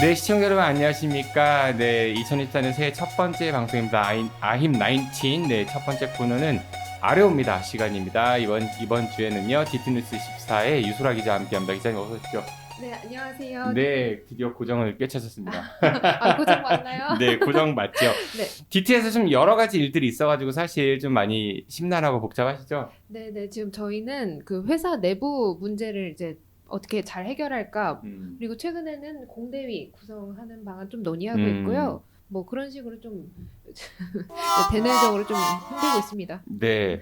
네, 시청자 여러분 안녕하십니까? 네, 2024년 새해 첫 번째 방송입니다. 아임, 아힘 19. 네, 첫 번째 코너는 아래옵니다 시간입니다. 이번 이번 주에는요. 디트뉴스 14의 유소라 기자와 함께합니다. 기자님 어서 오십시오. 네, 안녕하세요. 네, 드디어 고정을 꿰차셨습니다. 아, 고정 맞나요? 네, 고정 맞죠? 네. DT에서 좀 여러 가지 일들이 있어가지고 사실 좀 많이 심란하고 복잡하시죠? 네, 네. 지금 저희는 그 회사 내부 문제를 이제 어떻게 잘 해결할까 음. 그리고 최근에는 공대위 구성하는 방안 좀 논의하고 음. 있고요. 뭐 그런 식으로 좀 네, 대내적으로 좀 힘들고 있습니다. 네.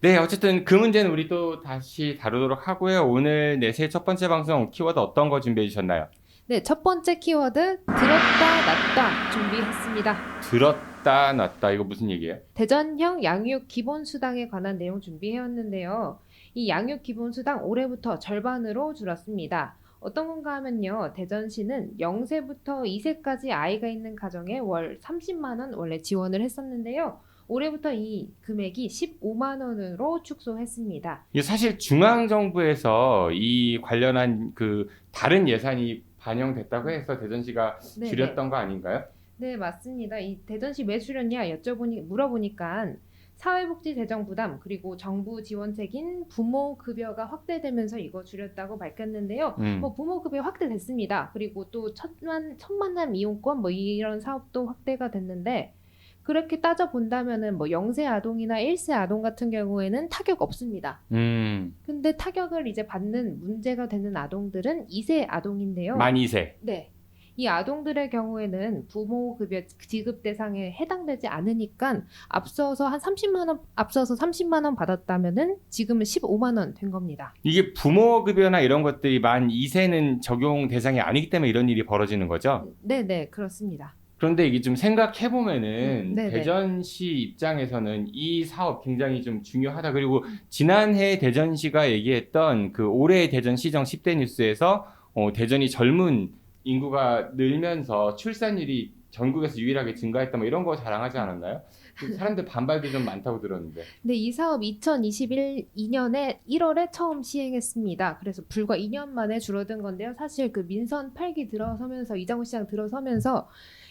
네, 어쨌든 그 문제는 우리 또 다시 다루도록 하고요. 오늘 네, 새해 첫 번째 방송 키워드 어떤 거 준비해 주셨나요? 네, 첫 번째 키워드 들었다 놨다 준비했습니다. 들었다 놨다 이거 무슨 얘기예요? 대전형 양육 기본 수당에 관한 내용 준비해왔는데요. 이 양육 기본 수당 올해부터 절반으로 줄었습니다. 어떤 건가 하면요. 대전시는 0세부터 2세까지 아이가 있는 가정에 월 30만 원 원래 지원을 했었는데요. 올해부터 이 금액이 15만 원으로 축소했습니다. 이게 사실 중앙 정부에서 이 관련한 그 다른 예산이 반영됐다고 해서 대전시가 네, 줄였던 거 아닌가요? 네, 맞습니다. 이 대전시 왜 줄였냐 여쭤보니 물어보니까 사회복지 재정 부담 그리고 정부 지원책인 부모 급여가 확대되면서 이거 줄였다고 밝혔는데요. 음. 뭐 부모 급여 확대됐습니다. 그리고 또 천만 천만남 이용권 뭐 이런 사업도 확대가 됐는데 그렇게 따져 본다면은 뭐 0세 아동이나 1세 아동 같은 경우에는 타격 없습니다. 음. 근데 타격을 이제 받는 문제가 되는 아동들은 2세 아동인데요. 만 2세. 네. 이 아동들의 경우에는 부모 급여 지급 대상에 해당되지 않으니까 앞서서 한 30만 원 앞서서 30만 원 받았다면은 지금은 15만 원 된 겁니다. 이게 부모 급여나 이런 것들이 만 2세는 적용 대상이 아니기 때문에 이런 일이 벌어지는 거죠. 네, 네, 그렇습니다. 그런데 이게 좀 생각해 보면은 음. 대전시 입장에서는 이 사업 굉장히 좀 중요하다. 그리고 지난해 대전시가 얘기했던 그 올해 대전 시정 10대 뉴스에서 어, 대전이 젊은 인구가 늘면서 출산율이 전국에서 유일하게 증가했다 뭐 이런 거 자랑하지 않았나요? 그 사람들 반발도 좀 많다고 들었는데. 네, 이 사업 2021 2년에 1월에 처음 시행했습니다. 그래서 불과 2년 만에 줄어든 건데요. 사실 그 민선 8기 들어서면서 이장우 시장 들어서면서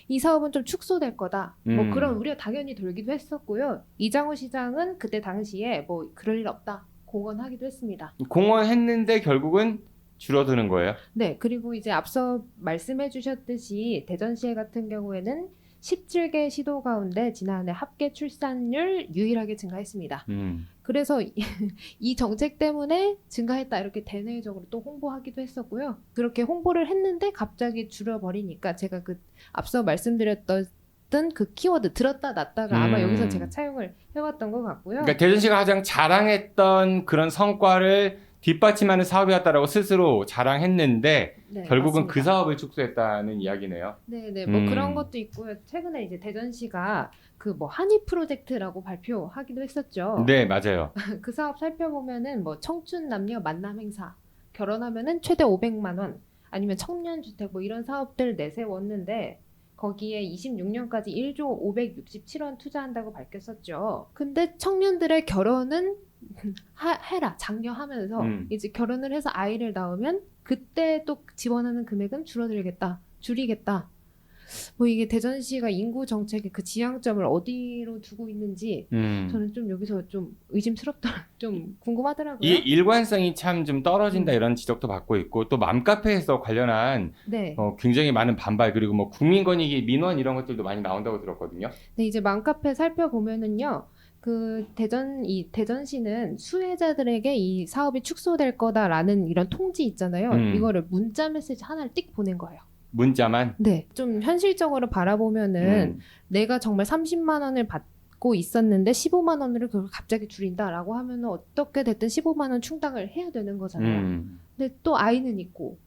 이 사업은 좀 축소될 거다. 뭐 음. 그런 우려 당연히 돌기도 했었고요. 이장우 시장은 그때 당시에 뭐 그럴 일 없다. 공언하기도 했습니다. 공헌했는데 결국은 줄어드는 거예요. 네, 그리고 이제 앞서 말씀해 주셨듯이 대전시에 같은 경우에는 17개 시도 가운데 지난해 합계 출산율 유일하게 증가했습니다. 음. 그래서 이- 이 정책 때문에 증가했다 이렇게 대내적으로 또 홍보하기도 했었고요. 그렇게 홍보를 했는데 갑자기 줄여버리니까 제가 그 앞서 말씀드렸던 그 키워드 들었다 놨다가 아마 음. 여기서 제가 차용을 해왔던 것 같고요. 그러니까 대전시가 가장 자랑했던 그런 성과를 뒷받침하는 사업이었다라고 스스로 자랑했는데 네, 결국은 맞습니다. 그 사업을 축소했다는 이야기네요. 네 네 뭐 음. 그런 것도 있고요. 최근에 이제 대전시가 그 뭐 한이 프로젝트라고 발표하기도 했었죠. 네, 맞아요. 그 사업 살펴보면은 뭐 청춘 남녀 만남 행사 결혼하면은 최대 500만 원 아니면 청년 주택 뭐 이런 사업들 내세웠는데 거기에 26년까지 1조 567원 투자한다고 밝혔었죠. 근데 청년들의 결혼은 하, 해라 장려하면서 음. 이제 결혼을 해서 아이를 낳으면 그때 또 지원하는 금액은 줄어들겠다 줄이겠다. 뭐 이게 대전시가 인구 정책의 그 지향점을 어디로 두고 있는지 음. 저는 좀 여기서 좀 의심스럽다, 좀 궁금하더라고요. 이게 일관성이 참 좀 떨어진다 음. 이런 지적도 받고 있고 또 맘카페에서 관련한 네. 어, 굉장히 많은 반발 그리고 뭐 국민권익위 민원 이런 것들도 많이 나온다고 들었거든요. 네, 이제 맘카페 살펴보면은요. 그 대전 이 대전시는 수혜자들에게 이 사업이 축소될 거다라는 이런 통지 있잖아요. 음. 이거를 문자 메시지 하나를 띡 보낸 거예요. 문자만. 네. 좀 현실적으로 바라보면은 음. 내가 정말 30만 원을 받고 있었는데 15만 원으로 그걸 갑자기 줄인다라고 하면은 어떻게 됐든 15만 원 충당을 해야 되는 거잖아요. 음. 근데 또 아이는 있고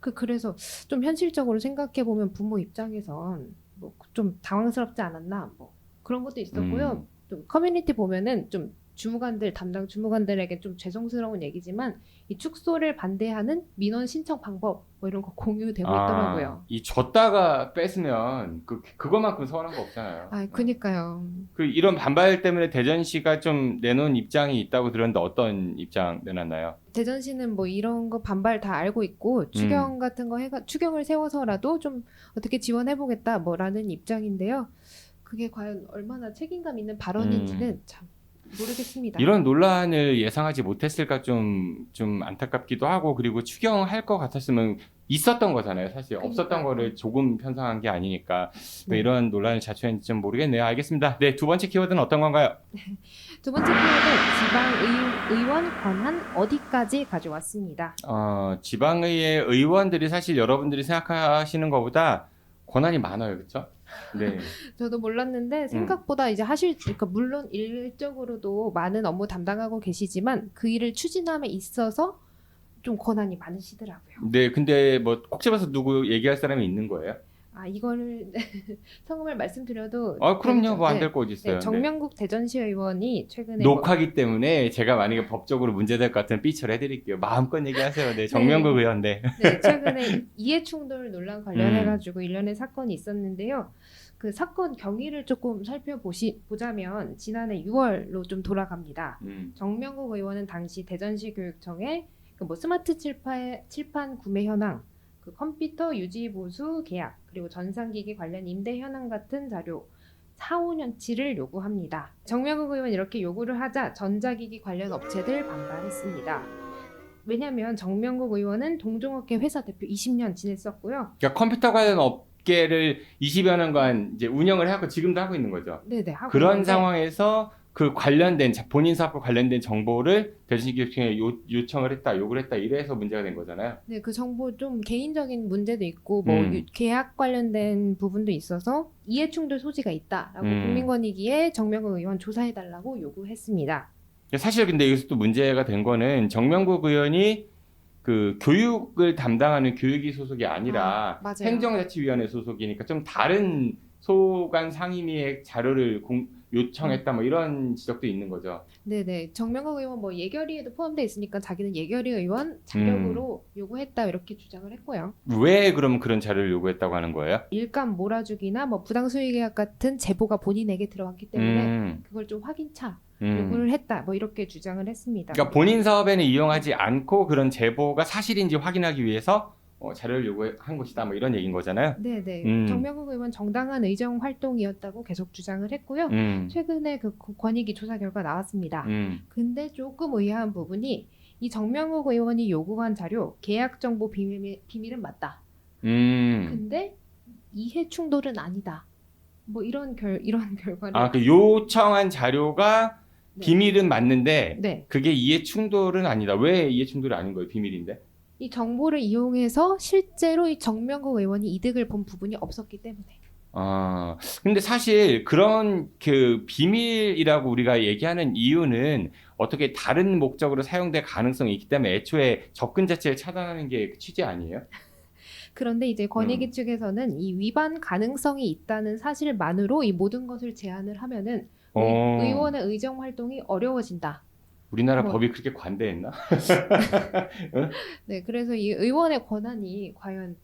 그 그래서 좀 현실적으로 생각해 보면 부모 입장에선 뭐 좀 당황스럽지 않았나 뭐 그런 것도 있었고요. 음. 좀 커뮤니티 보면은 좀 주무관들 담당 주무관들에게 좀 죄송스러운 얘기지만 이 축소를 반대하는 민원 신청 방법 뭐 이런 거 공유되고 있더라고요. 이 줬다가 뺐으면 그 그거만큼 서운한 거 없잖아요. 아, 그니까요. 그 이런 반발 때문에 대전시가 좀 내놓은 입장이 있다고 들었는데 어떤 입장 내놨나요? 대전시는 뭐 이런 거 반발 다 알고 있고 추경 음. 같은 거 해가 추경을 세워서라도 좀 어떻게 지원해 보겠다 뭐라는 입장인데요. 그게 과연 얼마나 책임감 있는 발언인지는 참 모르겠습니다. 음. 이런 논란을 예상하지 못했을까 좀, 좀 안타깝기도 하고, 그리고 추경할 것 같았으면 있었던 거잖아요. 사실 없었던 그러니까요. 거를 조금 편성한 게 아니니까. 왜 네. 이런 논란을 자초했는지 좀 모르겠네요. 알겠습니다. 네, 두 번째 키워드는 어떤 건가요? 두 번째 키워드 지방 의원 권한 어디까지 가져왔습니다. 어, 지방의회 의원들이 사실 여러분들이 생각하시는 것보다 권한이 많아요. 그렇죠? 네. 저도 몰랐는데 생각보다 이제 하실 그러니까 물론 일적으로도 많은 업무 담당하고 계시지만 그 일을 추진함에 있어서 좀 권한이 많으시더라고요. 네, 근데 뭐꼭 집어서 누구 얘기할 사람이 있는 거예요? 아 이거를 성함을 말씀드려도 아, 그럼요. 뭐안 네. 될거 어디 있어요. 네, 정명국 대전시 의원이 최근에 네. 뭐- 녹화기 때문에 제가 만약에 법적으로 문제될 것 같으면 삐처리 해드릴게요. 마음껏 얘기하세요. 네, 정명국 의원. 네. 네, 최근에 이해충돌 논란 음. 관련해가지고 일련의 사건이 있었는데요. 그 사건 경위를 조금 살펴보시 보자면 지난해 6월로 좀 돌아갑니다. 음. 정명국 의원은 당시 대전시 교육청에 그 뭐 스마트 칠판, 칠판 구매 현황, 그 컴퓨터 유지 보수 계약, 그리고 전산기기 관련 임대 현황 같은 자료 4, 5년치를 요구합니다. 정명국 의원 이렇게 요구를 하자 전자기기 관련 업체들 반발했습니다. 왜냐하면 정명국 의원은 동종업계 회사 대표 20년 지냈었고요. 그러니까 컴퓨터 관련 업계를 20여 년간 이제 운영을 하고 지금도 하고 있는 거죠. 네네. 하고 그런 있는데 상황에서 그 관련된 자- 본인 사업과 관련된 정보를 요, 요청을 했다, 요구를 했다 이래서 문제가 된 거잖아요. 네, 그 정보 좀 개인적인 문제도 있고 뭐 음. 유- 계약 관련된 부분도 있어서 이해충돌 소지가 있다라고 음. 국민권익위에 정명국 의원 조사해달라고 요구했습니다. 사실 근데 여기서 또 문제가 된 거는 정명국 의원이 그 교육을 담당하는 교육위 소속이 아니라 아. 행정자치위원회 소속이니까 좀 다른 소관 상임위의 자료를 공- 요청했다 뭐 이런 지적도 있는 거죠. 네네. 정명국 의원 뭐 예결위에도 포함되어 있으니까 자기는 예결위 의원 자격으로 음. 요구했다 이렇게 주장을 했고요. 왜 그럼 그런 자료를 요구했다고 하는 거예요? 일감 몰아주기나 뭐 부당 수익 계약 같은 제보가 본인에게 들어왔기 때문에 음, 그걸 좀 확인차 음. 요구를 했다. 뭐 이렇게 주장을 했습니다. 그러니까 본인 사업에는 이용하지 않고 그런 제보가 사실인지 확인하기 위해서 어, 자료를 요구한 것이다. 뭐 이런 얘기인 거잖아요. 네 네. 음. 정명국 의원 정당한 의정 활동이었다고 계속 주장을 했고요. 음, 최근에 그 권익위 조사 결과 나왔습니다. 음, 근데 조금 의아한 부분이 이 정명국 의원이 요구한 자료 계약 정보 비밀, 비밀은 맞다. 음. 근데 이해 충돌은 아니다. 뭐 이런 결 이런 결과를 아, 그 요청한 자료가 네. 비밀은 맞는데 네. 그게 이해 충돌은 아니다. 왜 이해 충돌이 아닌 거예요? 비밀인데? 이 정보를 이용해서 실제로 이 정명국 의원이 이득을 본 부분이 없었기 때문에 아, 근데 사실 그런 그 비밀이라고 우리가 얘기하는 이유는 어떻게 다른 목적으로 사용될 가능성이 있기 때문에 애초에 접근 자체를 차단하는 게그 취지 아니에요? 그런데 이제 권익위 음. 측에서는 이 위반 가능성이 있다는 사실만으로 이 모든 것을 제한을 하면은 의- 어, 의원의 의정 활동이 어려워진다. 우리나라 뭐- 법이 그렇게 관대했나? 네, 그래서 이 의원의 권한이 과연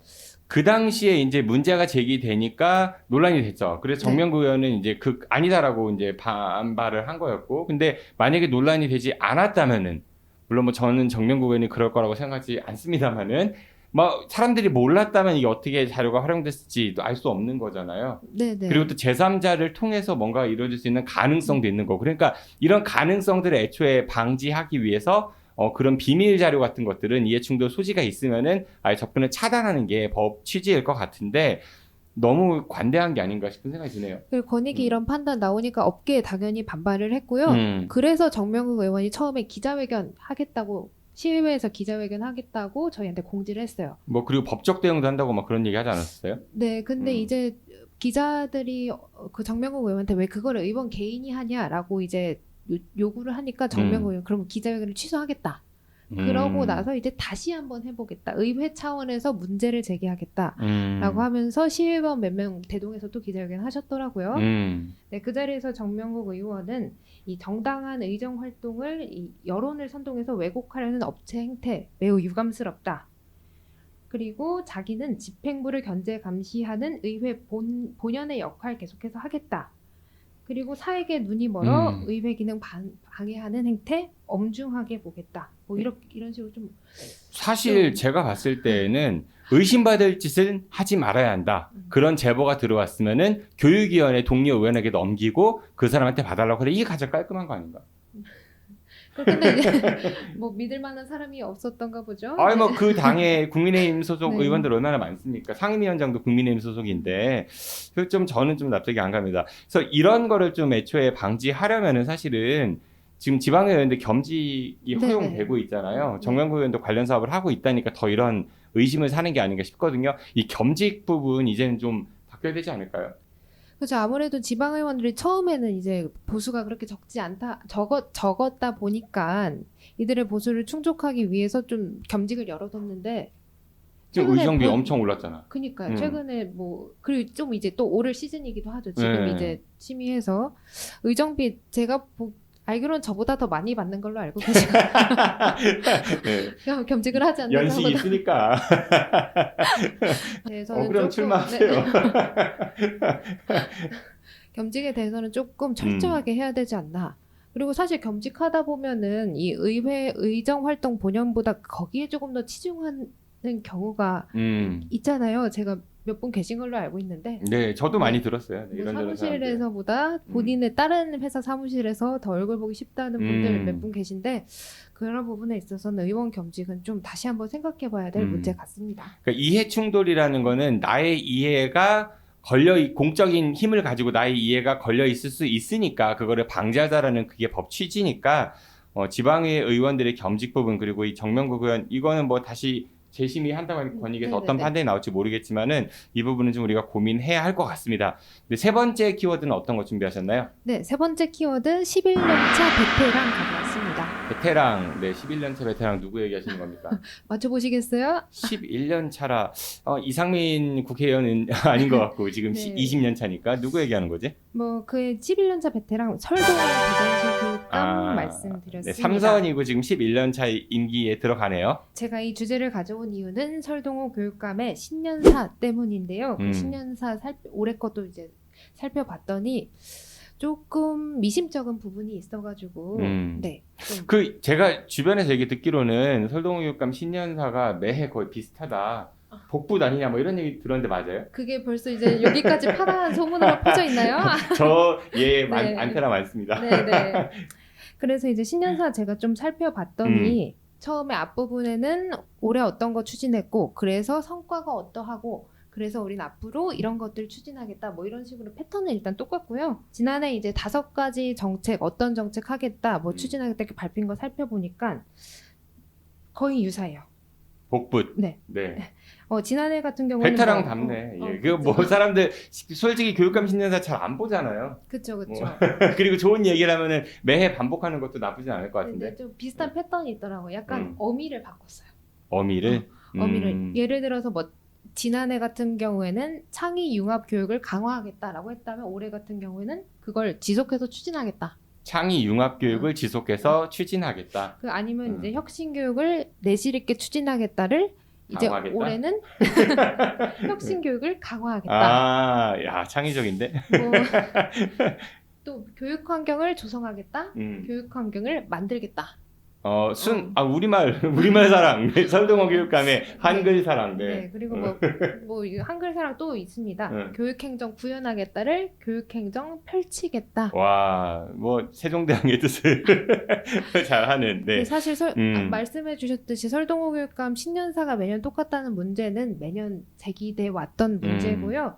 그 당시에 이제 문제가 제기되니까 논란이 됐죠. 그래서 네. 정명구 의원은 이제 그 아니다라고 이제 반발을 한 거였고, 근데 만약에 논란이 되지 않았다면은 물론 뭐 저는 정명구 의원이 그럴 거라고 생각하지 않습니다만은 뭐 사람들이 몰랐다면 이게 어떻게 자료가 활용됐을지도 알 수 없는 거잖아요. 네네. 그리고 또 제3자를 통해서 뭔가 이루어질 수 있는 가능성도 있는 거고. 그러니까 이런 가능성들을 애초에 방지하기 위해서 어, 그런 비밀 자료 같은 것들은 이해충돌 소지가 있으면은 아예 접근을 차단하는 게 법 취지일 것 같은데 너무 관대한 게 아닌가 싶은 생각이 드네요. 그리고 권익위 음. 이런 판단 나오니까 업계에 당연히 반발을 했고요. 음. 그래서 정명국 의원이 처음에 기자회견 하겠다고 시의회에서 기자회견 하겠다고 저희한테 공지를 했어요. 뭐 그리고 법적 대응도 한다고 막 그런 얘기 하지 않았어요? 네, 근데 음. 이제 기자들이 어, 그 정명국 의원한테 왜 그거를 의원 개인이 하냐라고 이제 요, 요구를 하니까 정명국 음. 의원 그럼 기자회견을 취소하겠다. 그러고 음. 나서 이제 다시 한번 해보겠다. 의회 차원에서 문제를 제기하겠다. 음. 라고 하면서 시의원 몇 명 대동에서 또 기자회견 하셨더라고요. 음. 네, 그 자리에서 정명국 의원은 이 정당한 의정 활동을 이 여론을 선동해서 왜곡하려는 업체 행태 매우 유감스럽다. 그리고 자기는 집행부를 견제 감시하는 의회 본, 본연의 역할 계속해서 하겠다. 그리고 사에게 눈이 멀어 음. 의회 기능 반, 방해하는 행태 엄중하게 보겠다. 뭐 이런 이런 식으로 좀 사실 좀- 제가 봤을 때에는 의심받을 짓은 하지 말아야 한다. 음. 그런 제보가 들어왔으면은 교육위원회 동료 의원에게 넘기고 그 사람한테 봐달라고 그래. 이게 가장 깔끔한 거 아닌가? 그 근데 이제 뭐 믿을 만한 사람이 없었던가 보죠. 아니 뭐 그 당의 국민의힘 소속 네. 의원들 얼마나 많습니까? 상임위원장도 국민의힘 소속인데 그좀 저는 좀 납득이 안 갑니다. 그래서 이런 거를 좀 애초에 방지하려면은 사실은 지금 지방의원들 겸직이 네. 허용되고 있잖아요. 네. 정명구 의원도 관련 사업을 하고 있다니까 더 이런 의심을 사는 게 아닌가 싶거든요. 이 겸직 부분 이제는 좀 바뀌어야 되지 않을까요? 그렇죠. 아무래도 지방 의원들이 처음에는 이제 보수가 그렇게 적지 않다, 적었, 적었다 보니까 이들의 보수를 충족하기 위해서 좀 겸직을 열어뒀는데, 지금 최근에 의정비 본- 엄청 올랐잖아. 그니까요. 음. 최근에 뭐, 그리고 좀 이제 또 오를 시즌이기도 하죠. 지금 네. 이제 심의해서. 의정비 제가 보, 알기로는 저보다 더 많이 받는 걸로 알고 계시고, 네. 겸- 겸직을 하지 않는 연식이 저보다. 있으니까. 네, 어, 그럼 조금- 출마하세요. 네. 겸직에 대해서는 조금 철저하게 해야 되지 않나. 그리고 사실 겸직하다 보면은 이 의회 의정 활동 본연보다 거기에 조금 더 치중하는 경우가 음. 있잖아요. 제가 몇 분 계신 걸로 알고 있는데 네, 저도 많이 들었어요. 네, 뭐 사람들. 음. 사무실에서보다 본인의 다른 회사 사무실에서 더 얼굴 보기 쉽다는 분들 음. 몇분 계신데 그런 부분에 있어서는 의원 겸직은 좀 다시 한번 생각해봐야 될 음. 문제 같습니다. 그러니까 이해 충돌이라는 거는 나의 이해가 걸려 있- 공적인 힘을 가지고 나의 이해가 걸려 있을 수 있으니까 그거를 방지하자라는 그게 법 취지니까 어, 지방의 의원들의 겸직 부분 그리고 이 정명국 의원 이거는 뭐 다시 재심의 한다고 하는 권익에서 어떤 네네네. 판단이 나올지 모르겠지만은 이 부분은 좀 우리가 고민해야 할 것 같습니다. 근데 세 번째 키워드는 어떤 거 준비하셨나요? 네, 세 번째 키워드 11년차 베테랑 가져왔습니다. 베테랑, 네, 11년 차 베테랑 누구 얘기하시는 겁니까? 맞춰보시겠어요? 11년 차라 어, 이상민 국회의원은 아닌 것 같고 지금 네. 20년 차니까 누구 얘기하는 거지? 뭐 그의 11년차 베테랑 설동원 대전시 교육감 아, 말씀드렸습니다. 네, 삼선이고 지금 11년 차 임기에 들어가네요. 제가 이 주제를 가져온 이유는 설동호 교육감의 신년사 때문인데요. 그 음. 신년사 살, 올해 것도 이제 살펴봤더니 조금 미심쩍은 부분이 있어가지고 음. 네. 좀 그 제가 주변에서 얘기 듣기로는 설동호 교육감 신년사가 매해 거의 비슷하다. 복부 다니냐 뭐 이런 얘기 들었는데 맞아요? 그게 벌써 이제 여기까지 파다한 소문으로 퍼져 있나요? 저예 네. 안테나 많습니다. 네네. 그래서 이제 신년사 제가 좀 살펴봤더니 음. 처음에 앞부분에는 올해 어떤 거 추진했고 그래서 성과가 어떠하고 그래서 우린 앞으로 이런 것들 추진하겠다 뭐 이런 식으로 패턴은 일단 똑같고요. 지난해 이제 다섯 가지 정책 어떤 정책 하겠다 뭐 음. 추진하겠다 이렇게 발표한 거 살펴보니까 거의 유사해요. 복부. 네. 네. 어, 지난해 같은 경우는 베테랑 뭐- 답네. 어, 예. 어, 그뭐 그쵸. 사람들 솔직히 교육감 신년사 잘 안 보잖아요. 그쵸 그쵸. 뭐, 그리고 좋은 얘기를 하면은 매해 반복하는 것도 나쁘지 않을 것 같은데. 근데 좀 비슷한 패턴이 있더라고요. 약간 음. 어미를 바꿨어요. 어미를. 어 미를 음. 예를 들어서 뭐 지난해 같은 경우에는 창의 융합 교육을 강화하겠다라고 했다면 올해 같은 경우에는 그걸 지속해서 추진하겠다. 창의 융합 교육을 지속해서 추진하겠다. 그 아니면 음. 이제 혁신 교육을 내실 있게 추진하겠다를 이제 강화하겠다? 올해는 혁신 교육을 강화하겠다. 아, 야 창의적인데. 뭐, 또 교육 환경을 조성하겠다. 음. 교육 환경을 만들겠다. 어, 순, 어. 아, 우리말, 우리말 사랑. 네, 설동호 교육감의 한글 사랑. 네, 네. 그리고 뭐, 뭐 이거 한글 사랑 또 있습니다. 네. 교육행정 구현하겠다를 교육행정 펼치겠다. 와, 뭐, 세종대왕의 뜻을 잘 하는, 근데 네. 사실 설, 음. 아, 말씀해 주셨듯이 설동호 교육감 신년사가 매년 똑같다는 문제는 매년 제기돼 왔던 문제고요.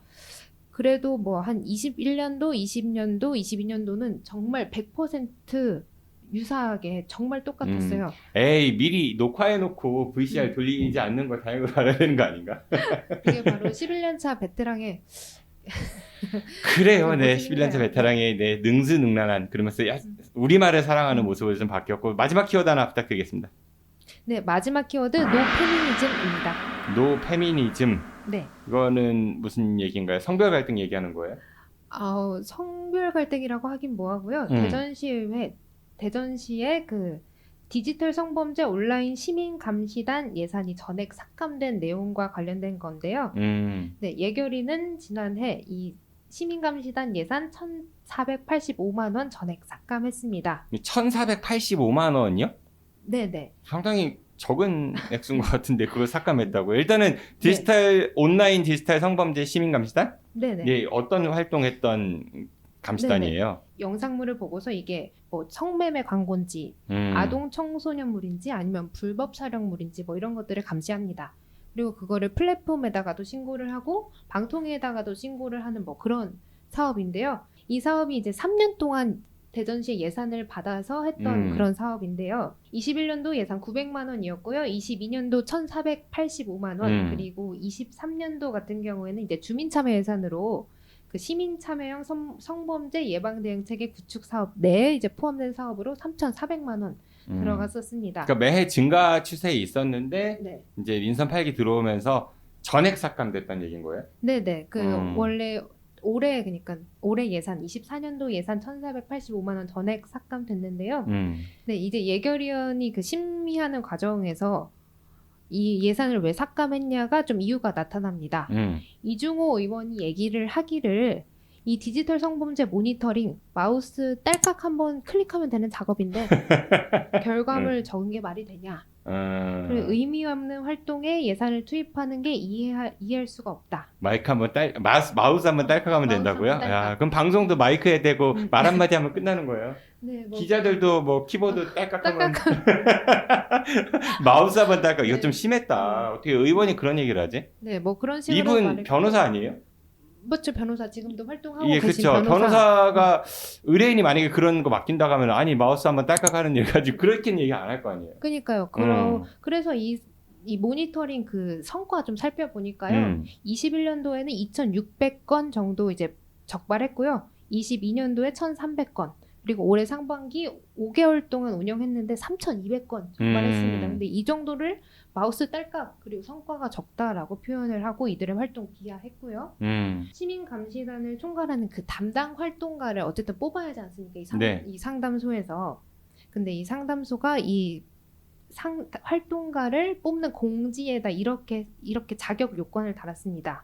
그래도 뭐 한 21년도, 20년도, 22년도는 정말 100% 유사하게 정말 똑같았어요. 에이, 미리 녹화해놓고 음. VCR 돌리지 않는 걸 다행으로 알아야 되는 거 아닌가? 그게 바로 11년차 베테랑의 그래요, 네. 멋있는 11년차 거예요. 베테랑의 네, 능수능란한, 그러면서 야, 음. 우리말을 사랑하는 모습을 좀 바뀌었고, 마지막 키워드 하나 부탁드리겠습니다. 네, 마지막 키워드 노페미니즘입니다. 노 페미니즘 네. 이거는 무슨 얘기인가요? 성별 갈등 얘기하는 거예요? 어, 성별 갈등이라고 하긴 뭐하고요. 음. 대전시의회 대전시의 그 디지털 성범죄 온라인 시민 감시단 예산이 전액 삭감된 내용과 관련된 건데요. 음. 네, 예결위는 지난해 이 시민 감시단 예산 1,485만 원 전액 삭감했습니다. 1,485만 원이요? 네, 네. 상당히 적은 액수인 것 같은데 그걸 삭감했다고요. 일단은 디지털 온라인 디지털 성범죄 시민 감시단? 네, 네. 예, 어떤 활동했던 감시단이에요? 영상물을 보고서 이게 뭐 성매매 광고인지 음. 아동 청소년물인지 아니면 불법 촬영물인지 뭐 이런 것들을 감시합니다. 그리고 그거를 플랫폼에다가도 신고를 하고 방통위에다가도 신고를 하는 뭐 그런 사업인데요. 이 사업이 이제 3년 동안 대전시 예산을 받아서 했던 음. 그런 사업인데요. 21년도 예산 900만 원이었고요. 22년도 1,485만 원, 음. 그리고 23년도 같은 경우에는 이제 주민참여 예산으로 그 시민 참여형 성, 성범죄 예방 대응 체계 구축 사업 내에 이제 포함된 사업으로 3,400만 원 음. 들어갔었습니다. 그러니까 매해 증가 추세에 있었는데 네. 이제 민선 8기 들어오면서 전액 삭감됐다는 얘기인 거예요? 네 네. 그 음. 원래 올해 그러니까 올해 예산 24년도 예산 1,485만 원 전액 삭감됐는데요. 음. 네, 이제 예결위원이 그 심의하는 과정에서 이 예산을 왜 삭감했냐가 좀 이유가 나타납니다. 음. 이중호 의원이 얘기를 하기를 이 디지털 성범죄 모니터링 마우스 딸깍 한번 클릭하면 되는 작업인데 결과물 적은 게 말이 되냐? 어, 그리고 의미 없는 활동에 예산을 투입하는 게 이해할, 이해할 수가 없다. 마이크 한번 딸 마우스, 마우스 한번 딸깍하면 마우스 된다고요? 한번 딸깍. 야, 그럼 방송도 마이크에 대고 음. 말 한마디 하면 끝나는 거예요? 네, 뭐 기자들도 뭐 키보드 딸깍하면 딸깍. 마우스 한번 딸깍 이거 네. 좀 심했다. 어떻게 의원이 그런 얘기를 하지? 네, 뭐 그런 식으로 이분 변호사 아니에요? 맞죠 변호사 지금도 활동하고 예, 계신 그렇죠. 변호사. 변호사가 의뢰인이 만약에 그런 거 맡긴다고 하면 아니 마우스 한번 딸깍하는 일 가지고 그렇게는 얘기 안 할 거 아니에요. 그러니까요. 그러, 음. 그래서 이, 이 모니터링 그 성과 좀 살펴보니까요. 음. 21년도에는 2,600건 정도 이제 적발했고요. 22년도에 1,300건. 그리고 올해 상반기 5개월 동안 운영했는데 3,200건 적발했습니다. 음. 근데 이 정도를 마우스 딸깍 그리고 성과가 적다라고 표현을 하고 이들의 활동 비하했고요. 음. 시민 감시단을 총괄하는 그 담당 활동가를 어쨌든 뽑아야 하지 않습니까? 이, 상, 네. 이 상담소에서. 근데 이 상담소가 이 상, 활동가를 뽑는 공지에다 이렇게 이렇게 자격 요건을 달았습니다.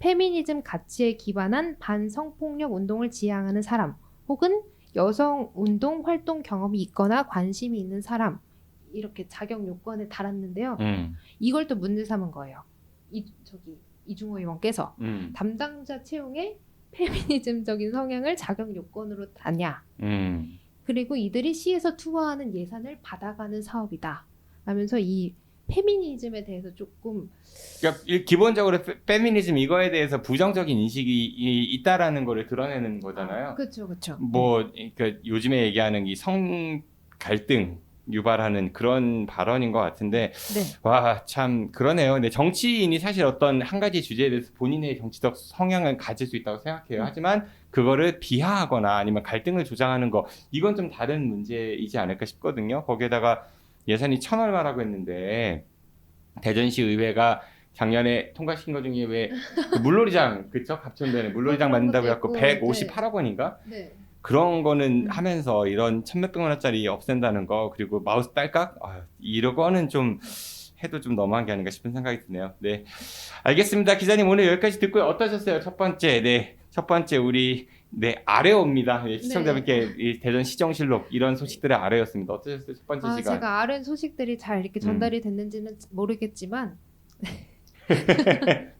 페미니즘 가치에 기반한 반성폭력 운동을 지향하는 사람 혹은 여성 운동 활동 경험이 있거나 관심이 있는 사람 이렇게 자격 요건을 달았는데요. 음. 이걸 또 문제 삼은 거예요. 이 저기 이중호 의원께서 음. 담당자 채용에 페미니즘적인 성향을 자격 요건으로 다냐. 음. 그리고 이들이 시에서 투하하는 예산을 받아가는 사업이다. 하면서 이 페미니즘에 대해서 조금 그러니까 일- 기본적으로 페, 페미니즘 이거에 대해서 부정적인 인식이 이- 있다라는 거를 드러내는 거잖아요. 그렇죠, 그렇죠. 뭐 그러니까 요즘에 얘기하는 이 성 갈등 유발하는 그런 발언인 것 같은데 네, 와참 그러네요. 근데 정치인이 사실 어떤 한 가지 주제에 대해서 본인의 정치적 성향을 가질 수 있다고 생각해요. 음. 하지만 그거를 비하하거나 아니면 갈등을 조장하는 거 이건 좀 다른 문제이지 않을까 싶거든요. 거기에다가 예산이 천 얼마라고 했는데 대전시 의회가 작년에 통과시킨 것 중에 왜 그 물놀이장 그쵸 갑천대는 물놀이장 만든다고 해갖고 있고, 158억 원인가 네. 그런 거는 음. 하면서 이런 천몇백만 원짜리 없앤다는 거 그리고 마우스 딸깍 아, 이런 거는 좀 해도 좀 너무한 게 아닌가 싶은 생각이 드네요. 네, 알겠습니다. 기자님 오늘 여기까지 듣고 어떠셨어요? 첫 번째, 네, 첫 번째 우리 네 아래옵니다. 네, 시청자분께 이 대전 시정실록 이런 소식들의 아래였습니다. 어떠셨어요? 첫 번째 아, 시간. 제가 아는 소식들이 잘 이렇게 음. 전달이 됐는지는 모르겠지만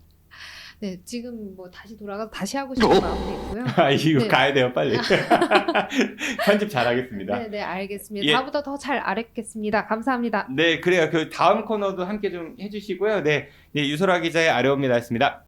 네, 지금 뭐 다시 돌아가서 다시 하고 싶은 마음도 있고요. 아 이거 네. 가야 돼요, 빨리. 편집 잘하겠습니다. 네, 네, 알겠습니다. 예. 다음부터 더 잘 알겠습니다. 감사합니다. 네, 그래요. 그 다음 코너도 함께 좀 해주시고요. 네, 네 유소라 기자의 아래옵니다였습니다.